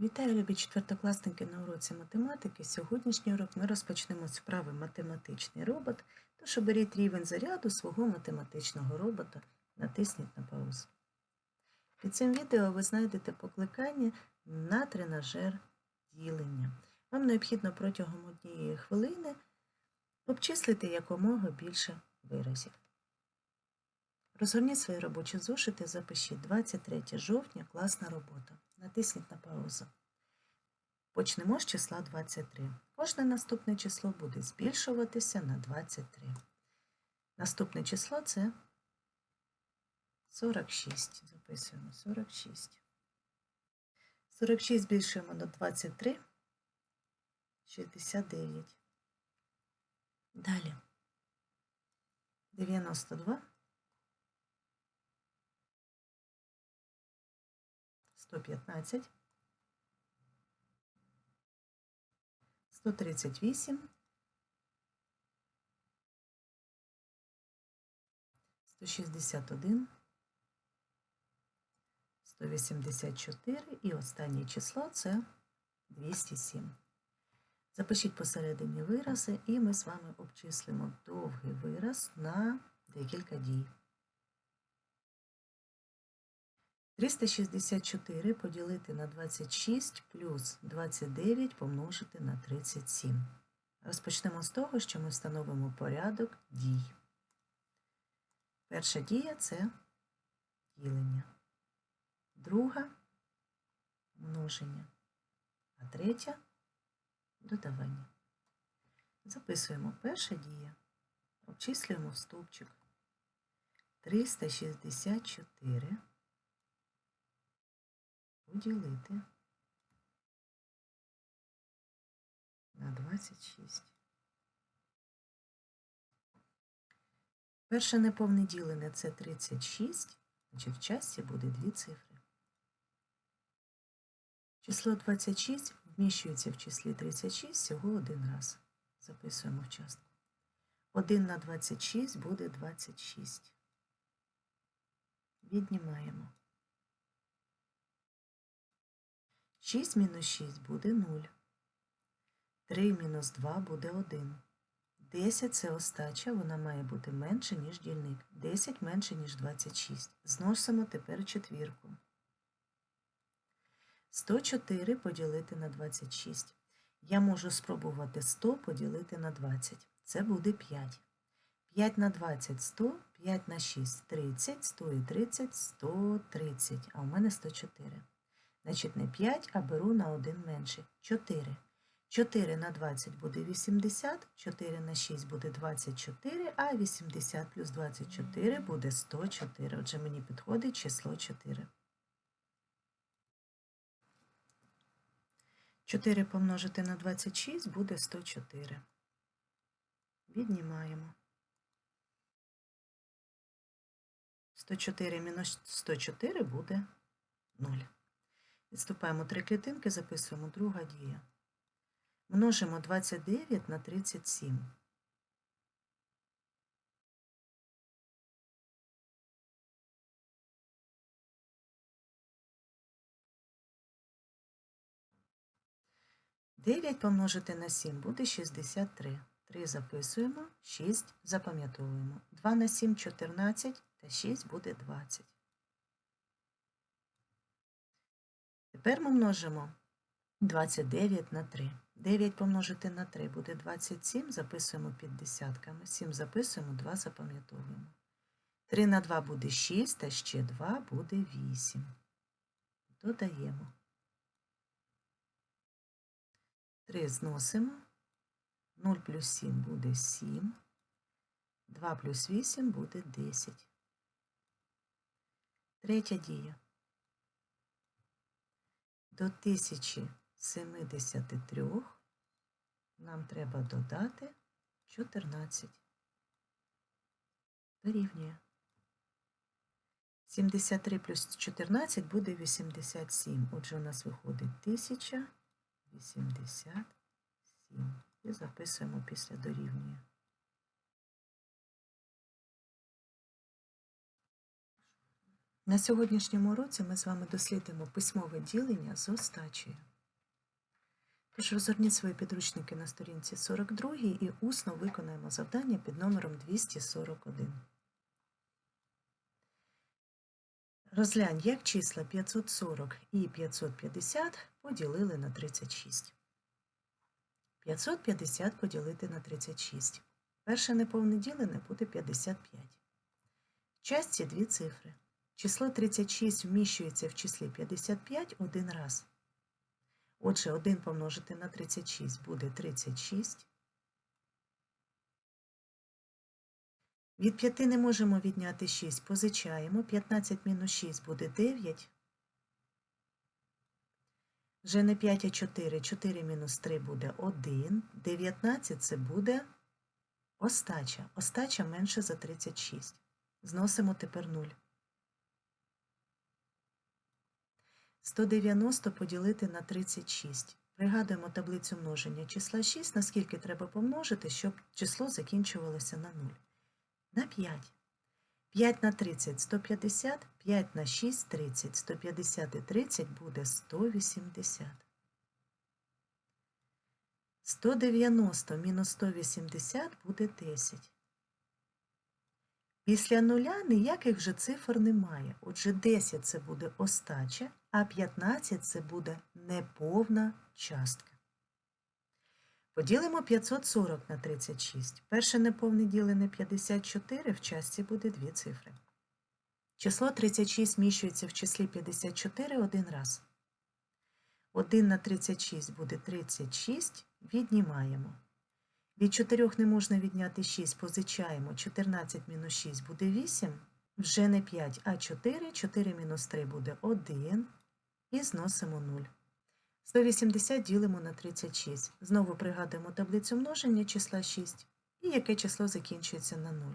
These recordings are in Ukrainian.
Вітаю, любі четвертокласники на уроці математики. Сьогоднішній урок ми розпочнемо з вправи математичний робот, тож оберіть рівень заряду свого математичного робота, натисніть на паузу. Під цим відео ви знайдете покликання на тренажер ділення. Вам необхідно протягом однієї хвилини обчислити якомога більше виразів. Розгорніть свої робочі зошити, запишіть 23 жовтня, класна робота. Натисніть на паузу. Почнемо з числа 23. Кожне наступне число буде збільшуватися на 23. Наступне число це 46. Записуємо 46. 46 збільшуємо на 23. 69. Далі. 92. 115, 138, 161, 184 і останнє число це 207. Запишіть посередині вирази, і ми з вами обчислимо довгий вираз на декілька дій. 364 поділити на 26 плюс 29 помножити на 37. Розпочнемо з того, що ми встановимо порядок дій. Перша дія це ділення, друга множення, а третя додавання. Записуємо перша дія, обчислюємо стовпчик 364 поділити на 26. Перше неповне ділене це 36, значить в часті буде дві цифри. Число 26 вміщується в числі 36 всього один раз. Записуємо в частку. 1 на 26 буде 26. Віднімаємо. 6 мінус 6 буде 0. 3 мінус 2 буде 1. 10 це остача, вона має бути менше, ніж дільник. 10 менше, ніж 26. Зносимо тепер четвірку. 104 поділити на 26. Я можу спробувати 100 поділити на 20. Це буде 5. 5 на 20 – 100, 5 на 6 – 30, 100 і 30 – 130, а у мене 104. Значить, не 5, а беру на 1 менше. 4. 4 на 20 буде 80, 4 на 6 буде 24, а 80 плюс 24 буде 104. Отже, мені підходить число 4. 4 помножити на 26 буде 104. Віднімаємо. 104 мінус 104 буде 0. Відступаємо три клітинки, записуємо друга дія. Множимо 29 на 37. Дев'ять помножити на 7 буде 63. 3 записуємо, 6 запам'ятовуємо. 2 на 7 – 14 та 6 буде 20. Тепер ми множимо 29 на 3. 9 помножити на 3 буде 27, записуємо під десятками. 7 записуємо, 2 запам'ятовуємо. 3 на 2 буде 6, та ще 2 буде 8. Додаємо. 3 зносимо. 0 плюс 7 буде 7. 2 плюс 8 буде 10. Третя дія. До 1073 нам треба додати 14. Дорівнює. 73 плюс 14 буде 87. Отже, у нас виходить 1087. І записуємо після дорівнює. На сьогоднішньому уроці ми з вами дослідимо письмове ділення з остачею. Тож розгорніть свої підручники на сторінці 42 і усно виконаємо завдання під номером 241. Розглянь, як числа 540 і 550 поділили на 36. 550 поділити на 36. Перше неповне ділене буде 55. В частці дві цифри. Число 36 вміщується в числі 55 один раз. Отже, 1 помножити на 36 буде 36. Від 5 не можемо відняти 6, позичаємо. 15 мінус 6 буде 9. Вже не 5, а 4. 4 мінус 3 буде 1. 19 це буде остача. Остача менше за 36. Зносимо тепер 0. 190 поділити на 36. Пригадуємо таблицю множення числа 6, наскільки треба помножити, щоб число закінчувалося на 0. На 5. 5 на 30 – 150, 5 на 6 – 30. 150 і 30 буде 180. 190 мінус 180 буде 10. Після нуля ніяких вже цифр немає. Отже, 10 це буде остача, а 15 це буде неповна частка. Поділимо 540 на 36. Перше неповне ділене 54, в частці буде дві цифри. Число 36 зміщується в числі 54 один раз. 1 на 36 буде 36, віднімаємо. Від 4 не можна відняти 6, позичаємо. 14 мінус 6 буде 8. Вже не 5, а 4. 4 мінус 3 буде 1. І зносимо 0. 180 ділимо на 36. Знову пригадуємо таблицю множення числа 6. І яке число закінчується на 0.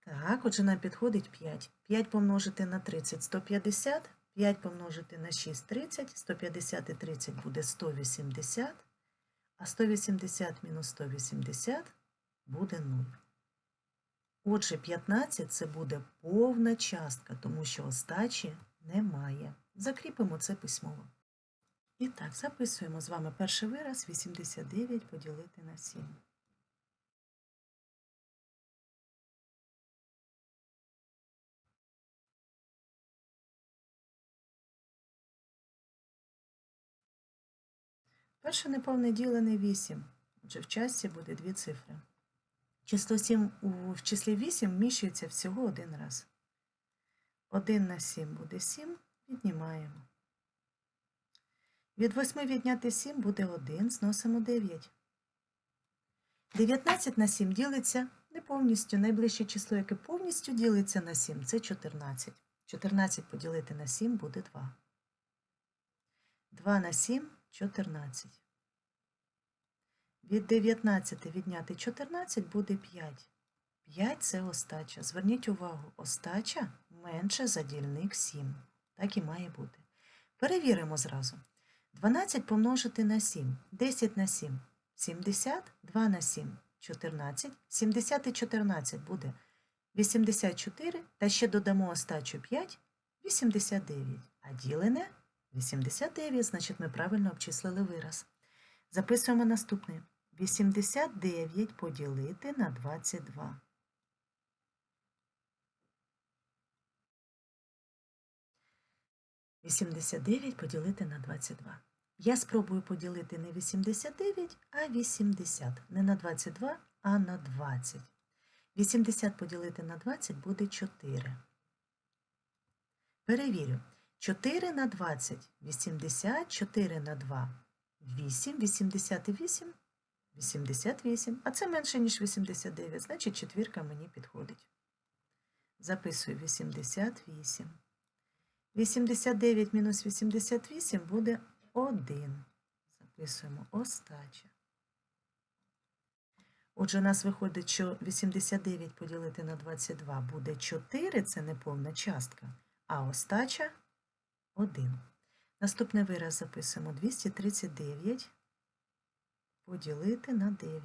Так, отже, нам підходить 5. 5 помножити на 30 – 150. 5 помножити на 6 – 30. 150 і 30 буде 180. А 180 мінус 180 буде 0. Отже, 15 це буде повна частка, тому що остачі немає. Закріпимо це письмово. І так, записуємо з вами перший вираз 89 поділити на 7. Перше неповне ділене 8. Отже, в часті буде дві цифри. Число 7 у, в числі 8 вміщується всього один раз. 1 на 7 буде 7, віднімаємо. Від 8 відняти 7 буде 1, зносимо 9. 19 на 7 ділиться не повністю. Найближче число, яке повністю ділиться на 7, це 14. 14 поділити на 7 буде 2. 2 на 7 14. Від 19 відняти 14 буде 5. 5 це остача. Зверніть увагу, остача менше за дільник 7. Так і має бути. Перевіримо зразу. 12 помножити на 7. 10 на 7. 70, 2 на 7, 14. 70 і 14 буде 84. Та ще додамо остачу 5, 89. А ділене 89, значить ми правильно обчислили вираз. Записуємо наступне. 89 поділити на 22. Вісімдесят дев'ять поділити на 22. Я спробую поділити не 89, а 80. Не на 22, а на 20. 80 поділити на 20 буде 4. Перевірю. 4 на 20 – 80, 4 на 2 – 8, 88 – 88. А це менше, ніж 89, значить четвірка мені підходить. Записую 88. 89 мінус 88 буде 1. Записуємо остача. Отже, у нас виходить, що 89 поділити на 22 буде 4, це неповна частка, а остача 1. Наступний вираз записуємо 239 поділити на 9.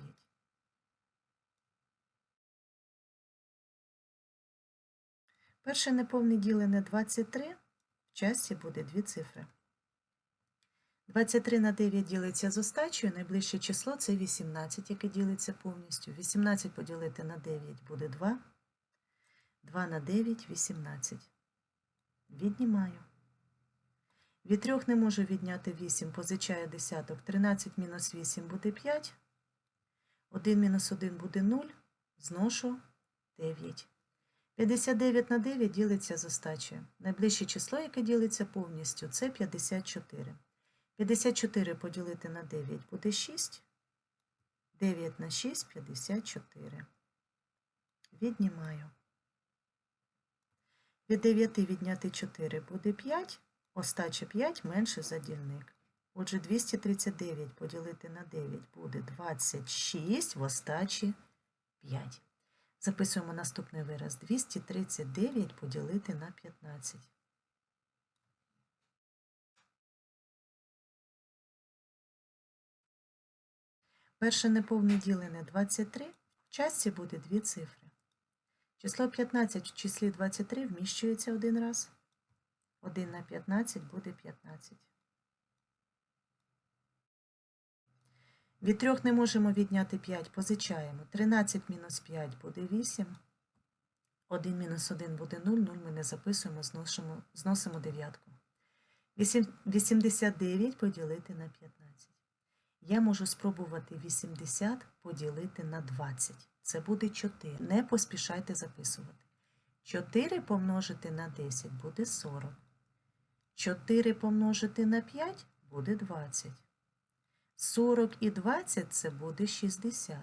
Перше неповне ділене 23, в часті буде дві цифри. 23 на 9 ділиться з остачею, найближче число це 18, яке ділиться повністю. 18 поділити на 9 буде 2. 2 на 9 – 18. Віднімаю. Від 3 не можу відняти 8, позичаю десяток. 13 мінус 8 буде 5. 1 мінус 1 буде 0. Зношу 9. 59 на 9 ділиться з остачею. Найближче число, яке ділиться повністю, це 54. 54 поділити на 9 буде 6. 9 на 6 – 54. Віднімаю. Від 9 відняти 4 буде 5. Остача 5 менше за дільник. Отже, 239 поділити на 9 буде 26, в остачі 5. Записуємо наступний вираз. 239 поділити на 15. Перше неповне ділене 23, в частці буде дві цифри. Число 15 в числі 23 вміщується один раз. 1 на 15 буде 15. Від 3 не можемо відняти 5, позичаємо. 13 мінус 5 буде 8. 1 мінус 1 буде 0, 0 ми не записуємо, зносимо, зносимо дев'ятку. 89 поділити на 15. Я можу спробувати 80 поділити на 20. Це буде 4. Не поспішайте записувати. 4 помножити на 10 буде 40. 4 помножити на 5 буде 20. 40 і 20 це буде 60.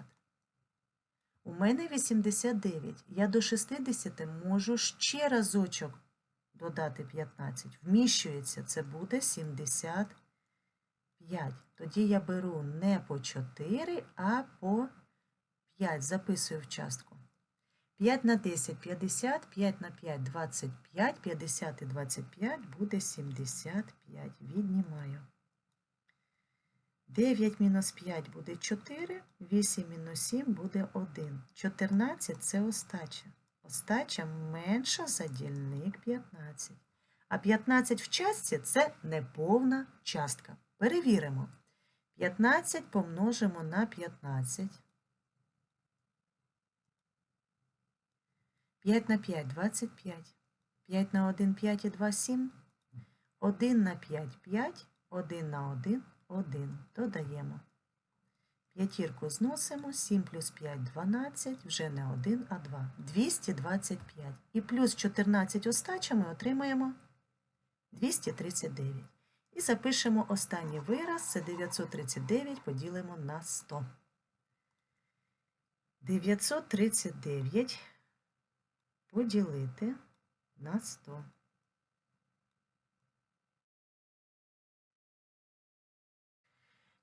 У мене 89. Я до 60 можу ще разочок додати 15. Вміщується, це буде 75. Тоді я беру не по 4, а по 5. Записую в частку. 5 на 10 – 50, 5 на 5 – 25, 50 і 25 буде 75. Віднімаю. 9 мінус 5 буде 4, 8 мінус 7 буде 1. 14 – це остача. Остача менша за дільник 15. А 15 в частці – це неповна частка. Перевіримо. 15 помножимо на 15. 5 на 5 – 25. 5 на 1 – 5 і 2 – 7. 1 на 5 – 5. 1 на 1 – 1. Додаємо. П'ятірку зносимо. 7 плюс 5 – 12. Вже не 1, а 2. 225. І плюс 14 остачами отримаємо 239. І запишемо останній вираз. Це 939 поділимо на 100. 939 поділити на 100.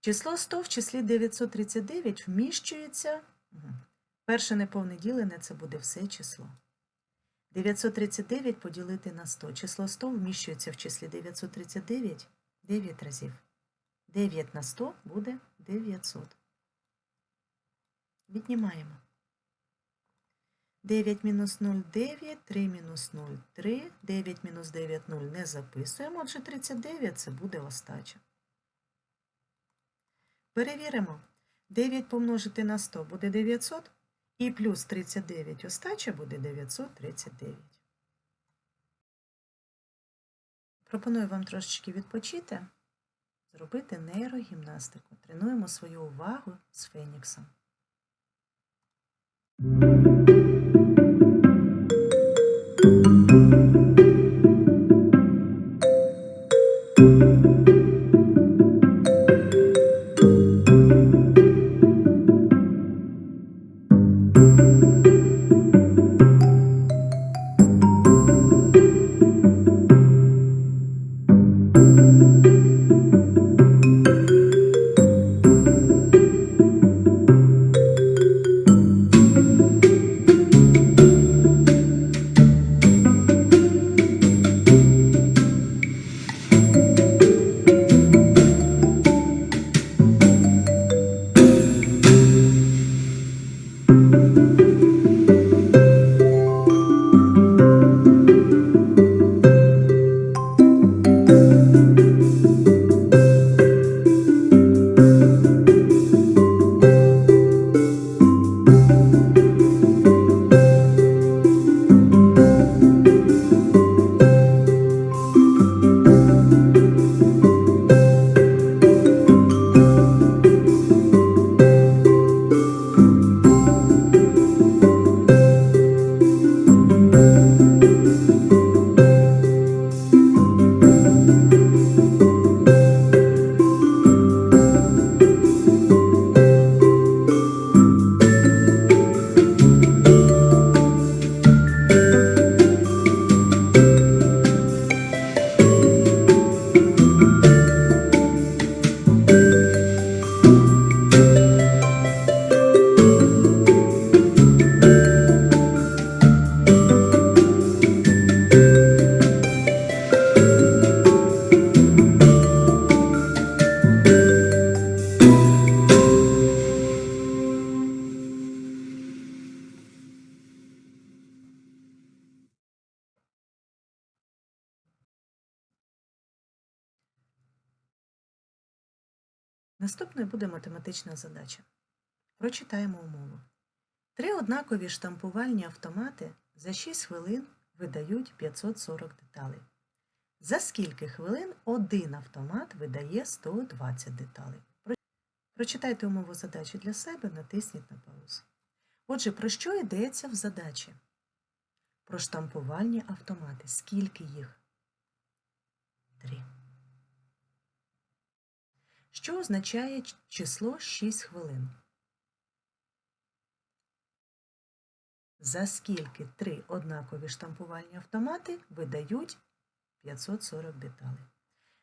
Число 100 в числі 939 вміщується. Перше неповне ділене це буде все число. 939 поділити на 100. Число 100 вміщується в числі 939 9 разів. 9 на 100 буде 900. Віднімаємо. 9 мінус 0 – 9, 3 мінус 0 – 3, 9 мінус 9 – 0 не записуємо, отже 39 – це буде остача. Перевіримо. 9 помножити на 100 буде 900, і плюс 39 остача буде 939. Пропоную вам трошечки відпочити, зробити нейрогімнастику. Тренуємо свою увагу з Феніксом. Наступною буде математична задача. Прочитаємо умову. Три однакові штампувальні автомати за 6 хвилин видають 540 деталей. За скільки хвилин один автомат видає 120 деталей? Прочитайте умову задачі для себе, натисніть на паузу. Отже, про що йдеться в задачі? Про штампувальні автомати. Скільки їх? Три. Що означає число 6 хвилин? За скільки три однакові штампувальні автомати видають 540 деталей?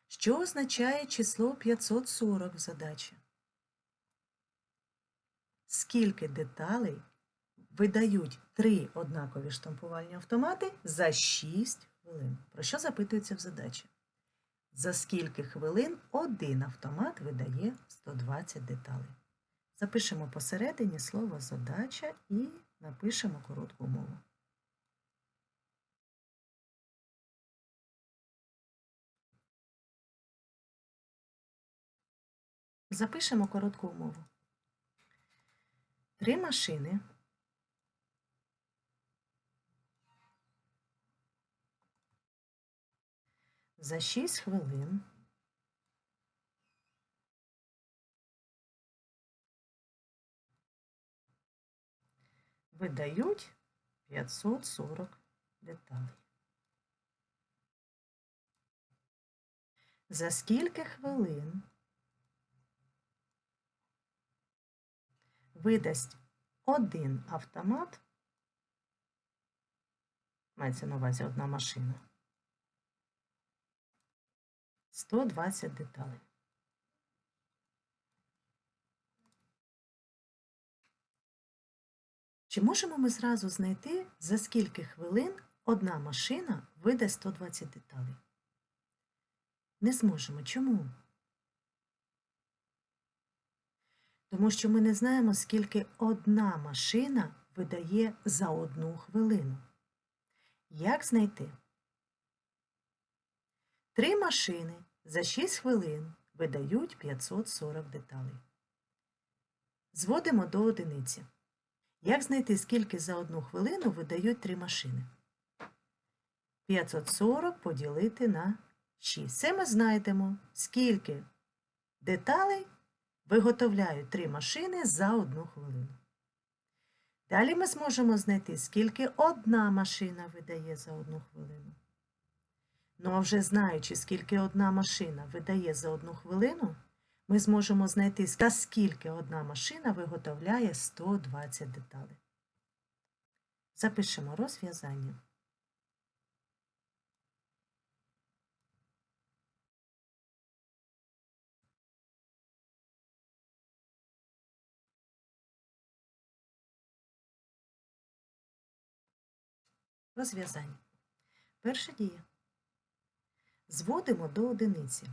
Що означає число 540 в задачі? Скільки деталей видають три однакові штампувальні автомати за 6 хвилин? Про що запитується в задачі? За скільки хвилин один автомат видає 120 деталей? Запишемо посередині слово задача і напишемо коротку умову. Запишемо коротку умову. Три машини за 6 хвилин. Видають 540 деталей. За скільки хвилин видасть один автомат, мається на увазі одна машина, 120 деталей. Чи можемо ми зразу знайти, за скільки хвилин одна машина видасть 120 деталей? Не зможемо. Чому? Тому що ми не знаємо, скільки одна машина видає за одну хвилину. Як знайти? Три машини за 6 хвилин видають 540 деталей. Зводимо до одиниці. Як знайти, скільки за одну хвилину видають три машини? 540 поділити на 6. Це ми знайдемо, скільки деталей виготовляють три машини за одну хвилину. Далі ми зможемо знайти, скільки одна машина видає за одну хвилину. Ну а вже знаючи, скільки одна машина видає за одну хвилину, ми зможемо знайти, скільки одна машина виготовляє 120 деталей. Запишемо розв'язання. Розв'язання. Перша дія. Зводимо до одиниці.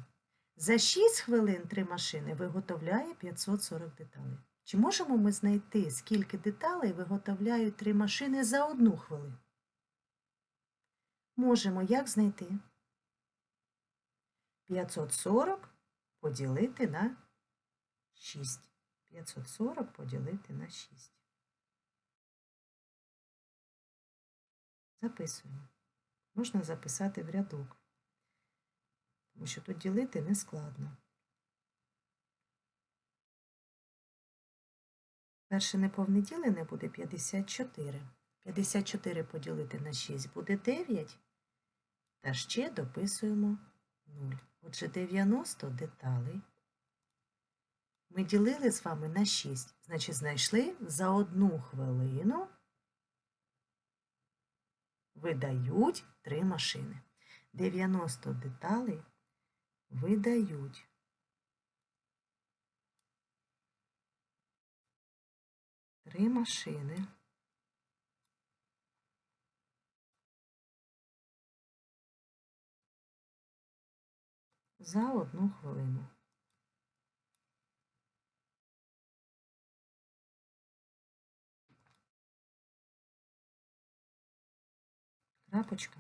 За 6 хвилин три машини виготовляє 540 деталей. Чи можемо ми знайти, скільки деталей виготовляють три машини за одну хвилину? Можемо як знайти? 540 поділити на 6. 540 поділити на 6. Записуємо. Можна записати в рядок тому що тут ділити не складно. Перше неповне ділене буде 54. 54 поділити на 6 буде 9. Та ще дописуємо 0. Отже, 90 деталей. Ми ділили з вами на 6. Значить, знайшли за одну хвилину видають 3 машини. 90 деталей видають. Три машини. За одну хвилину. Крапочка,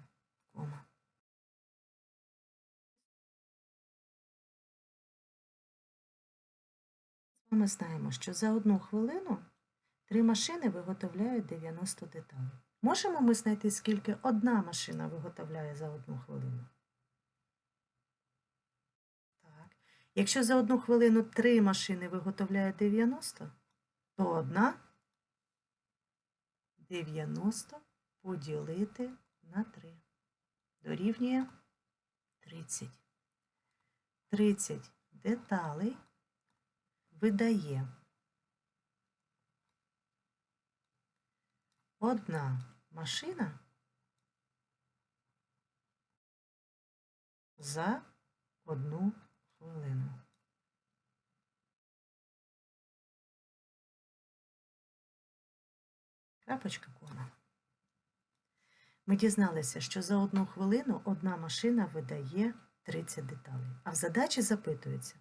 Ми знаємо, що за одну хвилину три машини виготовляють 90 деталей. Можемо ми знайти, скільки одна машина виготовляє за одну хвилину? Так. Якщо за одну хвилину три машини виготовляють 90, то одна 90 поділити на 3 дорівнює 30. 30 деталей видає одна машина за одну хвилину. Крапочка кома. Ми дізналися, що за одну хвилину одна машина видає 30 деталей. А в задачі запитується,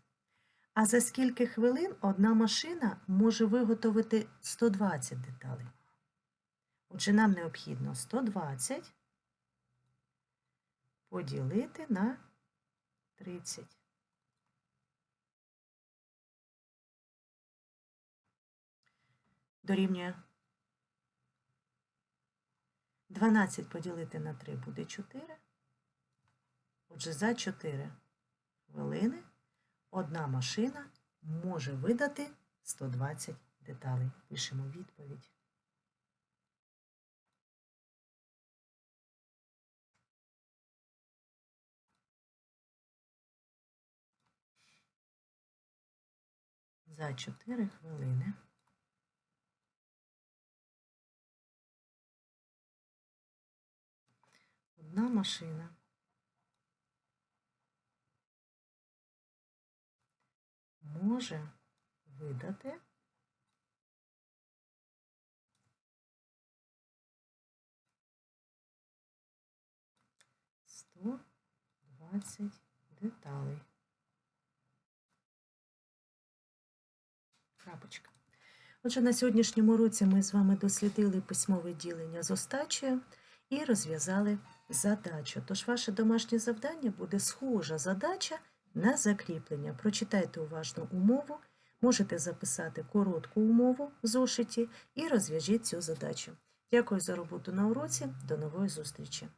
а за скільки хвилин одна машина може виготовити 120 деталей? Отже, нам необхідно 120 поділити на 30. Дорівнює 12 поділити на 3 буде 4. Отже, за 4 хвилини одна машина може видати 120 деталей. Пишемо відповідь. За 4 хвилини одна машина може видати сто двадцять деталей. Крапочка. Отже, на сьогоднішньому уроці ми з вами дослідили письмове ділення з остачею і розв'язали задачу. Тож ваше домашнє завдання буде схожа задача на закріплення. Прочитайте уважно умову, можете записати коротку умову в зошиті і розв'яжіть цю задачу. Дякую за роботу на уроці. До нової зустрічі!